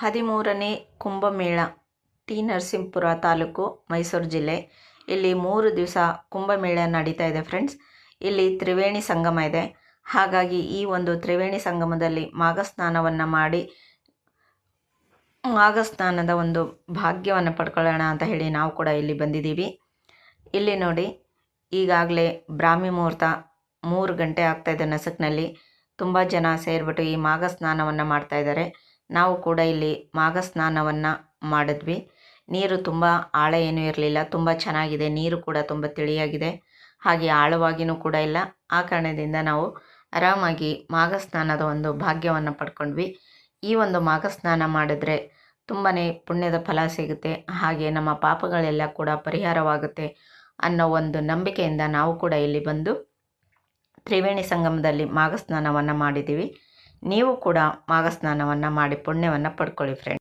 ಹದಿಮೂರನೇ ಕುಂಭಮೇಳ, ಟಿ. ನರಸಿಂಹಪುರ ತಾಲೂಕು, ಮೈಸೂರು ಜಿಲ್ಲೆ. ಇಲ್ಲಿ ಮೂರು ದಿವಸ ಕುಂಭಮೇಳ ನಡೀತಾ ಇದೆ ಫ್ರೆಂಡ್ಸ್. ಇಲ್ಲಿ ತ್ರಿವೇಣಿ ಸಂಗಮ ಇದೆ. ಹಾಗಾಗಿ ಈ ಒಂದು ತ್ರಿವೇಣಿ ಸಂಗಮದಲ್ಲಿ ಮಾಘ ಸ್ನಾನವನ್ನು ಮಾಡಿ ಮಾಘ ಸ್ನಾನದ ಒಂದು ಭಾಗ್ಯವನ್ನು ಪಡ್ಕೊಳ್ಳೋಣ ಅಂತ ಹೇಳಿ ನಾವು ಕೂಡ ಇಲ್ಲಿ ಬಂದಿದ್ದೀವಿ. ಇಲ್ಲಿ ನೋಡಿ, ಈಗಾಗಲೇ ಬ್ರಾಹ್ಮಿ ಮುಹೂರ್ತ ಮೂರು ಗಂಟೆ ಆಗ್ತಾಯಿದೆ ನಸುಕಿನಲ್ಲಿ. ತುಂಬ ಜನ ಸೇರಿಬಿಟ್ಟು ಈ ಮಾಘ ಸ್ನಾನವನ್ನು ಮಾಡ್ತಾ ಇದ್ದಾರೆ. ನಾವು ಕೂಡ ಇಲ್ಲಿ ಮಾಘ ಸ್ನಾನವನ್ನು ಮಾಡಿದ್ವಿ. ನೀರು ತುಂಬ ಆಳ ಏನೂ ಇರಲಿಲ್ಲ, ತುಂಬ ಚೆನ್ನಾಗಿದೆ, ನೀರು ಕೂಡ ತುಂಬ ತಿಳಿಯಾಗಿದೆ. ಹಾಗೆ ಆಳವಾಗಿಯೂ ಕೂಡ ಇಲ್ಲ. ಆ ಕಾರಣದಿಂದ ನಾವು ಆರಾಮಾಗಿ ಮಾಘ ಸ್ನಾನದ ಒಂದು ಭಾಗ್ಯವನ್ನು ಪಡ್ಕೊಂಡ್ವಿ. ಈ ಒಂದು ಮಾಘ ಸ್ನಾನ ಮಾಡಿದ್ರೆ ತುಂಬಾ ಪುಣ್ಯದ ಫಲ ಸಿಗುತ್ತೆ. ಹಾಗೆ ನಮ್ಮ ಪಾಪಗಳೆಲ್ಲ ಕೂಡ ಪರಿಹಾರವಾಗುತ್ತೆ ಅನ್ನೋ ಒಂದು ನಂಬಿಕೆಯಿಂದ ನಾವು ಕೂಡ ಇಲ್ಲಿ ಬಂದು ತ್ರಿವೇಣಿ ಸಂಗಮದಲ್ಲಿ ಮಾಘ ಸ್ನಾನವನ್ನು ಮಾಡಿದ್ದೀವಿ. ನೀವು ಕೂಡ ಮಾಘ ಸ್ನಾನವನ್ನು ಮಾಡಿ ಪುಣ್ಯವನ್ನು ಪಡ್ಕೊಳ್ಳಿ ಫ್ರೆಂಡ್